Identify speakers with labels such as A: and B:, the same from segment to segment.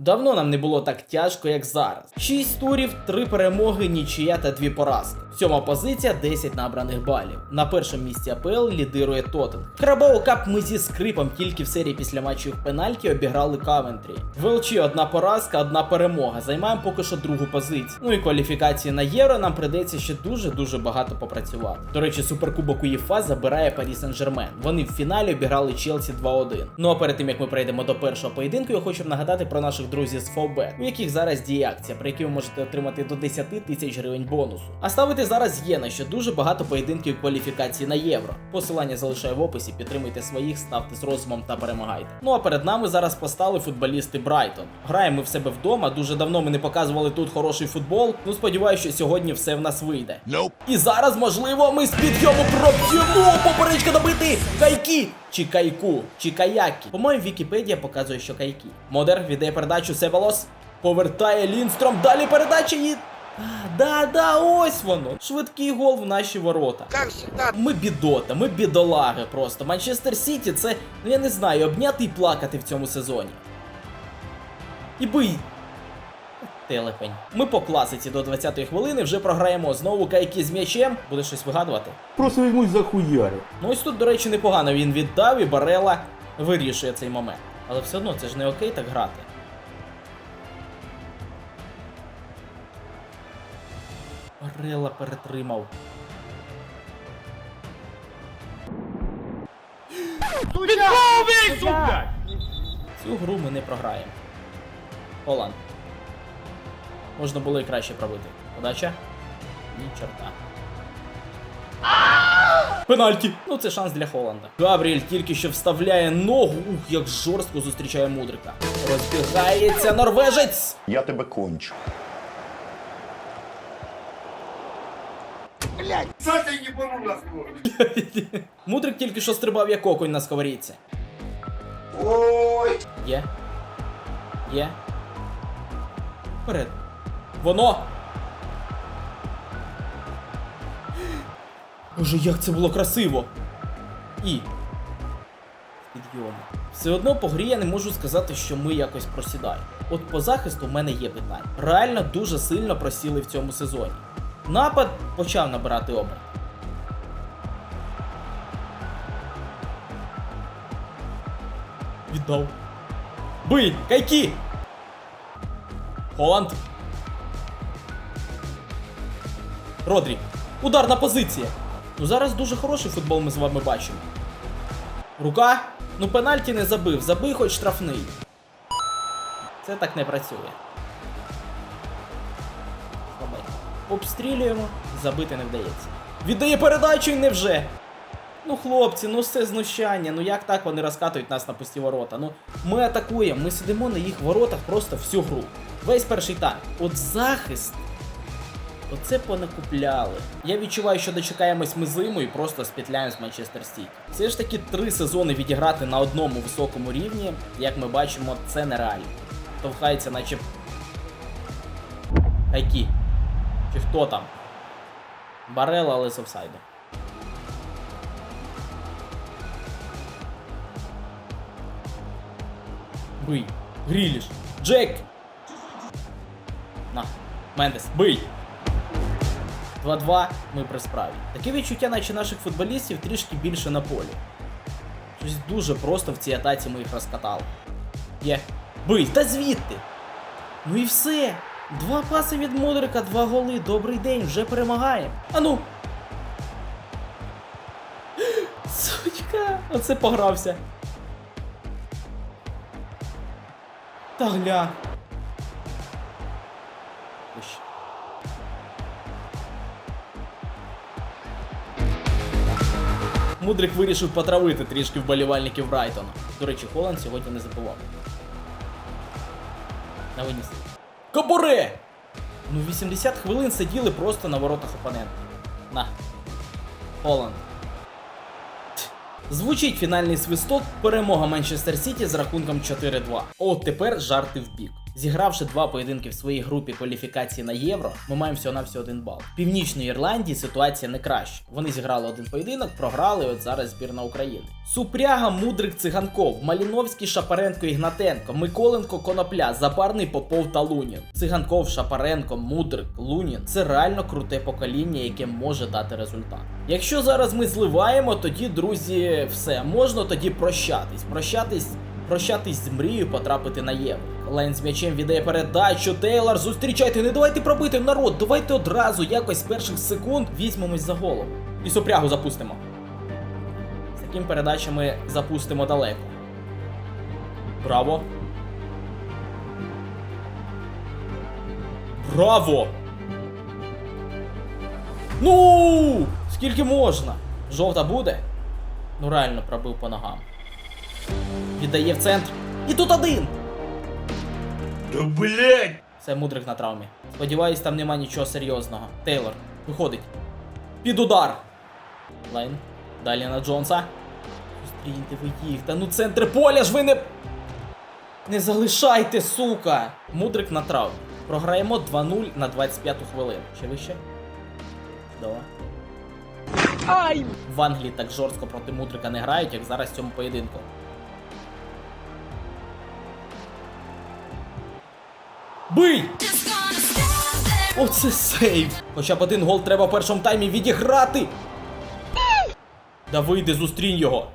A: Давно нам не було так тяжко, як зараз. 6 турів, 3 перемоги, нічия та 2 поразки. Сьома позиція 10 набраних балів. На першому місці АПЛ лідирує Тоттен. Карабао Кап ми зі скрипом тільки в серії після матчів пенальті обіграли Кавентрі. В ЛЧ одна поразка, одна перемога. Займаємо поки що другу позицію. Ну і кваліфікації на євро нам придеться ще дуже дуже багато попрацювати. До речі, суперкубок УЄФА забирає Парі Сен-Жермен. Вони в фіналі обіграли Челсі 2-1. Ну а перед тим як ми перейдемо до першого поєдинку, я хочу нагадати про наших друзів з Фовбет, у яких зараз діє акція, при якій ви можете отримати до 10 тисяч гривень бонусу. А ставити зараз є на що дуже багато поєдинків кваліфікації на євро. Посилання залишаю в описі, підтримуйте своїх, ставте з розумом та перемагайте. Ну а перед нами зараз постали футболісти Брайтон. Граємо ми в себе вдома. Дуже давно ми не показували тут хороший футбол. Ну сподіваюся, що сьогодні все в нас вийде.
B: Nope.
A: І зараз, можливо, ми з підйому проб'ємо поперечка добити кайки. Чи кайку, чи каякі. По-моєму, Вікіпедія показує, що кайки. Модер віддає передачу Себалос. Повертає Лінстром. Далі передача і. А, да, да, ось воно. Швидкий гол в наші ворота. Ми бідота, ми бідолаги просто. Манчестер Сіті це, ну я не знаю, обняти і плакати в цьому сезоні. І бий. Телепень. Ми по класиці до 20-ї хвилини вже програємо знову кайки з м'ячем. Буде щось вигадувати.
C: Просто візьмуть за хуярі.
A: Ну ось тут, до речі, непогано він віддав і Барела вирішує цей момент. Але все одно це ж не окей так грати. Барела перетримав. Цю гру ми не програємо. Холланд. Можна було і краще пробити. Подача? Ні, чорта. Пенальті! Ну це шанс для Холланда. Габріель тільки що вставляє ногу. Ух, як жорстко зустрічає мудрика. Розбігається норвежець!
B: Я тебе кончу.
A: Мудрик тільки що стрибав як окунь на сковорідці.
B: Ой.
A: Є. Є. Вперед. Воно. Боже, як це було красиво. І. Підйом. Все одно по грі я не можу сказати, що ми якось просідаємо. От по захисту в мене є питання. Реально дуже сильно просіли в цьому сезоні. Напад почав набирати оберт. Віддав. Бий! Кайки! Холланд. Родрі. Ударна позиція. Ну зараз дуже хороший футбол ми з вами бачимо. Рука. Ну пенальті не забив. Забий хоч штрафний. Це так не працює. Обстрілюємо, забити не вдається. Віддає передачу і невже. Ну, хлопці, ну це знущання. Ну як так вони розкатують нас на пусті ворота? Ну, ми атакуємо, ми сидимо на їх воротах просто всю гру. Весь перший тайм. От захист. Оце понакупляли. Я відчуваю, що дочекаємось ми зиму і просто спітляємо з Манчестер Сіті. Все ж таки три сезони відіграти на одному високому рівні, як ми бачимо, це нереально. Товхається, наче. Хайкі. Чи хто там? Барела, але з офсайду. Бий. Гріліш. Джек! На. Мендес, бий! 2-2 ми при справі. Таке відчуття, наче наших футболістів трішки більше на полі. Щось дуже просто в цій атаці ми їх розкатали. Є. Бий! Та звідти! Ну і все! Два паси від Мудрика, два голи. Добрий день, вже перемагаємо. А ну! Сучка! Оце погрався. Та гля. Мудрик вирішив потравити трішки вболівальників Брайтона. До речі, Холланд сьогодні не забував. На виніс. Кабуре! Ну 80 хвилин сиділи просто на воротах опонента. На. Холланд. Звучить фінальний свисток, перемога Манчестер Сіті з рахунком 4-2. От тепер жарти в бік. Зігравши два поєдинки в своїй групі кваліфікації на євро, ми маємо всього на всього один бал. В Північній Ірландії ситуація не краща. Вони зіграли один поєдинок, програли, от зараз збірна України. Супряга, Мудрик, Циганков, Маліновський, Шапаренко, Ігнатенко, Миколенко, Конопля, Запарний, Попов та Лунін. Циганков, Шапаренко, Мудрик, Лунін це реально круте покоління, яке може дати результат. Якщо зараз ми зливаємо, тоді, друзі, все можна тоді прощатись. Прощатись прощатись з мрією потрапити на євро. Лайн з м'ячем віддає передачу. Тейлор, зустрічайте, не давайте пробити народ. Давайте одразу якось з перших секунд візьмемось за голову. І супрягу запустимо. З таким передачами запустимо далеко. Браво. Браво! Ну! Скільки можна? Жовта буде? Ну реально пробив по ногам. Віддає в центр. І тут один!
C: Да блять!
A: Це мудрик на травмі. Сподіваюсь, там нема нічого серйозного. Тейлор, виходить. Під удар. Лайн. Далі на Джонса. Зустріньте ви їх. Та ну центр поля ж ви не. Не залишайте, сука! Мудрик на травмі. Програємо 2-0 на 25-ту хвилину. Ще вище? Чудово. Ай! В Англії так жорстко проти мудрика не грають, як зараз в цьому поєдинку. Бий! Оце сейв! Хоча б один гол треба в першому таймі відіграти! Да вийди, зустрінь його!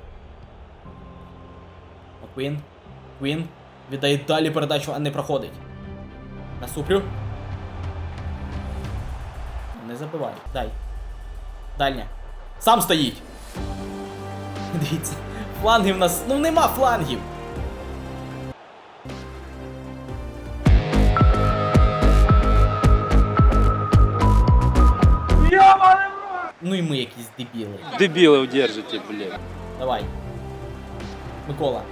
A: Квін. Квін. Віддає далі передачу, а не проходить. Насуплю. Не забивай. Дай. Дальня. Сам стоїть. Дивіться. Флангів в нас. Ну нема флангів. Ну і ми якісь дебіли.
C: Дебилы удержите, блядь.
A: Давай. Микола.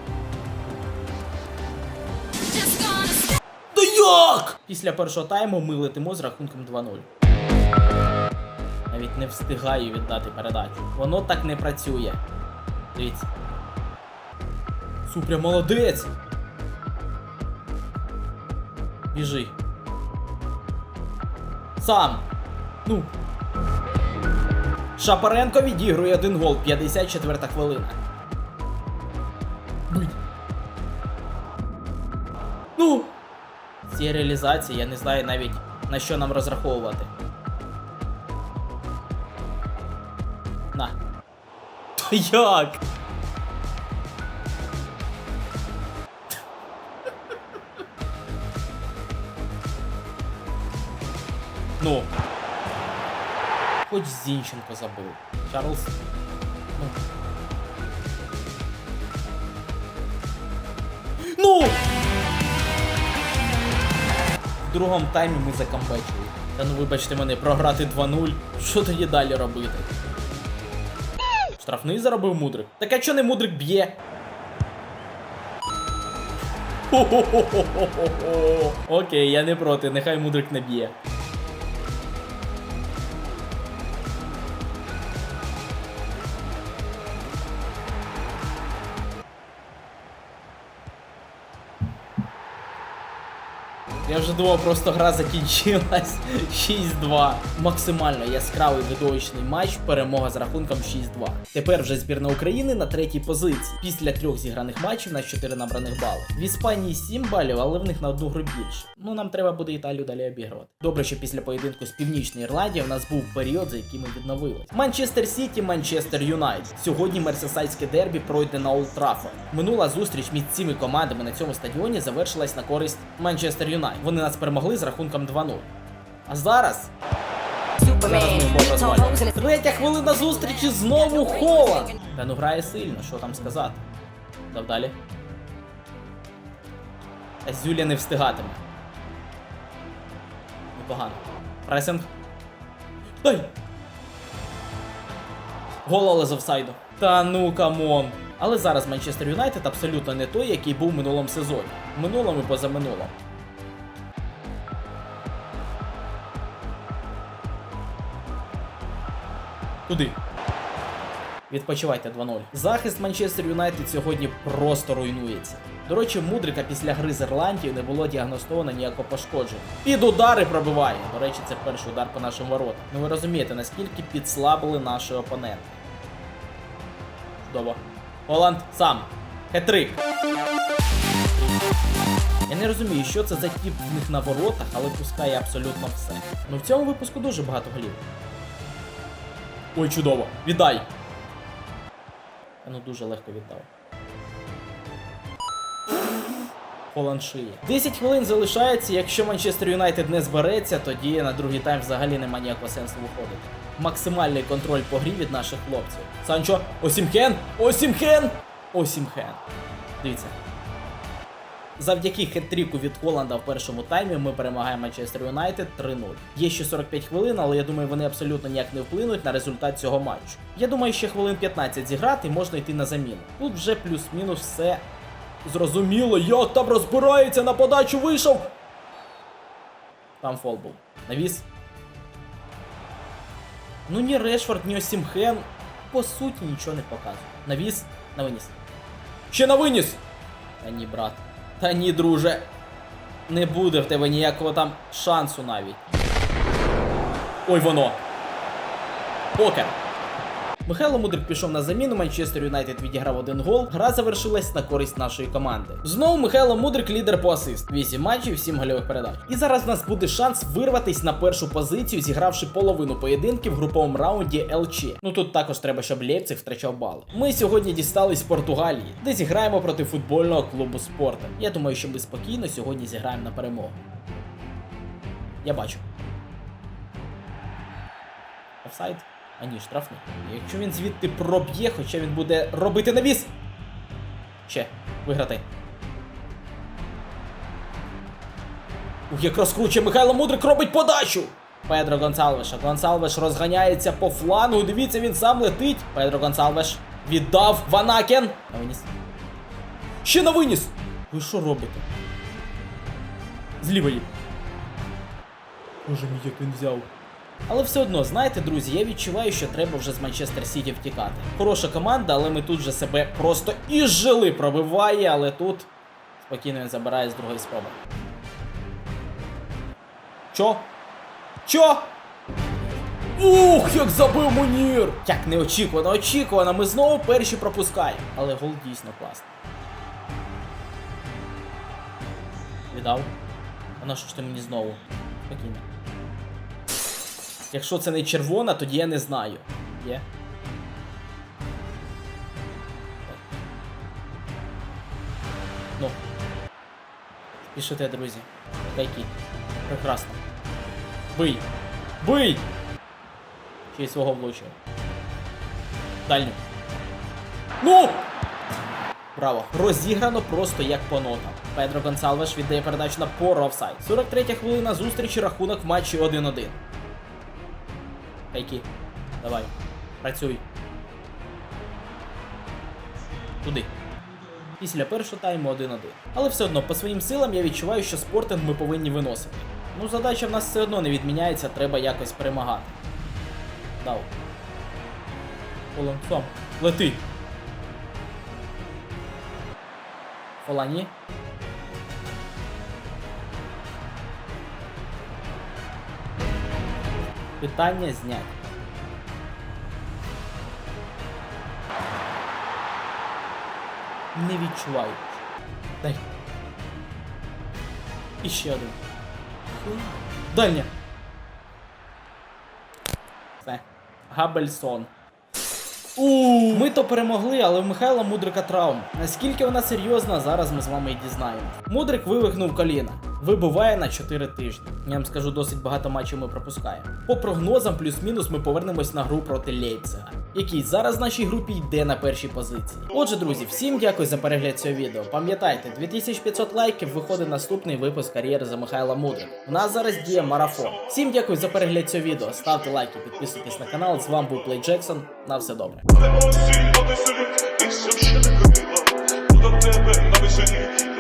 A: Да як? Після першого тайму ми летимо з рахунком 2-0. Навіть не встигаю віддати передачу. Воно так не працює. Дивіться. Супря молодець. Біжи. Сам. Ну. Шапаренко відігрує один гол, 54 хвилина. Ну! Цієї реалізації я не знаю навіть на що нам розраховувати. На. Та як? Ну. Хоч Зінченко забив. Чарльз. Ну. Ну! В другому таймі ми закамбечили. Та ну вибачте мене, програти 2-0. Що тоді далі робити? Штрафний заробив мудрик. Так а чо не мудрик б'є? Окей, я не проти, нехай мудрик не б'є. Я вже думав, просто гра закінчилась 6-2. Максимально яскравий видовищний матч, перемога з рахунком 6-2. Тепер вже збірна України на третій позиції. Після трьох зіграних матчів на 4 набраних бали. В Іспанії 7 балів, але в них на одну гру більше. Ну нам треба буде Італію далі обігрувати. Добре, що після поєдинку з Північної Ірландії в нас був період, за який ми відновились. Манчестер Сіті, Манчестер Юнайтед. Сьогодні мерсесайське дербі пройде на Олд Траффорд. Минула зустріч між цими командами на цьому стадіоні завершилась на користь Манчестер Юнайтед. Вони нас перемогли з рахунком 2-0. А зараз Зараз ми. Третя хвилина зустрічі знову Холланд. Та ну грає сильно, що там сказати. Дав далі. Та Зюля не встигатиме. Непогано. Пресинг. Дай! Гол але з офсайду. Та ну камон. Але зараз Манчестер Юнайтед абсолютно не той, який був в минулому сезоні. Минулому і позаминулому. Туди. Відпочивайте 2-0. Захист Манчестер Юнайтед сьогодні просто руйнується. До речі, Мудрика після гри з Ірландією не було діагностовано ніякого пошкодження. Під удари пробиває. До речі, це перший удар по нашим воротам. Ну ви розумієте, наскільки підслабили наші опоненти. Чудово. Голланд сам. Хетрик. Я не розумію, що це за тіп в них на воротах, але пускає абсолютно все. Ну в цьому випуску дуже багато голів. Ой, чудово. Віддай. Ну дуже легко віддав. Холланд шиє. 10 хвилин залишається. Якщо Манчестер Юнайтед не збереться, тоді на другий тайм взагалі нема ніякого сенсу виходити. Максимальний контроль по грі від наших хлопців. Санчо, Осімхен! Осімхен! Осімхен. Дивіться. Завдяки хет-тріку від Холланда в першому таймі ми перемагаємо Манчестер Юнайтед 3-0. Є ще 45 хвилин, але я думаю, вони абсолютно ніяк не вплинуть на результат цього матчу. Я думаю, ще хвилин 15 зіграти можна йти на заміну. Тут вже плюс-мінус все зрозуміло. Як там розбирається на подачу вийшов. Там фол був. Навіс. Ну ні Решфорд, ні Осімхен. По суті, нічого не показує. Навіс на виніс. Ще на виніс! Та ні, брат. Та ні, друже. Не буде в тебе ніякого там шансу навіть. Ой, воно. Покер. Михайло Мудрик пішов на заміну, Манчестер Юнайтед відіграв один гол. Гра завершилась на користь нашої команди. Знову Михайло Мудрик лідер по асист. 8 матчів, 7 гольових передач. І зараз в нас буде шанс вирватись на першу позицію, зігравши половину поєдинків в груповому раунді ЛЧ. Ну тут також треба, щоб Лейпциг втрачав бали. Ми сьогодні дістались Португалії, де зіграємо проти футбольного клубу Спортен. Я думаю, що ми спокійно сьогодні зіграємо на перемогу. Я бачу. Офсайд? А ні, штрафний. Якщо він звідти проб'є, хоча він буде робити навіс. Ще, виграти. Ух, як розкручує Михайло Мудрик робить подачу! Педро Гонсалвеша. Гонсалвеш розганяється по флангу. Дивіться, він сам летить. Педро Гонсалвеш віддав Ванакен. На виніс. Ще на виніс! Ви що робите? З лівої. Боже мій, як він взяв. Але все одно, знаєте, друзі, я відчуваю, що треба вже з Манчестер Сіті втікати. Хороша команда, але ми тут же себе просто із жили пробиває, але тут спокійно він забирає з другої спроби. Чо? Чо? Ух, як забив Мунір! Як неочікувано, очікувано, ми знову перші пропускаємо. Але гол дійсно класний. Віддав. А на що ж ти мені знову? Спокійно. Якщо це не червона, тоді я не знаю. Є. Ну. Пишете, друзі. Кайки. Прекрасно. Бий! Бий! Ще й свого влучив. Дальню. Ну! Браво. Розіграно просто як по нотам. Педро Гонсалвеш віддає передачу на поро офсайд. 43 хвилина зустрічі рахунок в матчі 1-1. Кайки. Давай. Працюй. Туди. Після першого тайму 1-1. Але все одно, по своїм силам я відчуваю, що спортинг ми повинні виносити. Ну, задача в нас все одно не відміняється, треба якось перемагати. Дав. Олен, сам. Лети. Фолані. Питання знять. Не відчуваю. Дай. І ще один. Дальня. Все. Габельсон. У ми то перемогли, але в Михайла Мудрика травма. Наскільки вона серйозна, зараз ми з вами і дізнаємось. Мудрик вивихнув коліна. Вибуває на 4 тижні. Я вам скажу, досить багато матчів ми пропускаємо. По прогнозам, плюс-мінус, ми повернемось на гру проти Лейпцига, який зараз в нашій групі йде на першій позиції. Отже, друзі, всім дякую за перегляд цього відео. Пам'ятайте, 2500 лайків виходить наступний випуск кар'єри за Михайла Мудрика. У нас зараз діє марафон. Всім дякую за перегляд цього відео. Ставте лайки, підписуйтесь на канал. З вами був Плей Джексон. На все добре.
D: Тебе навіть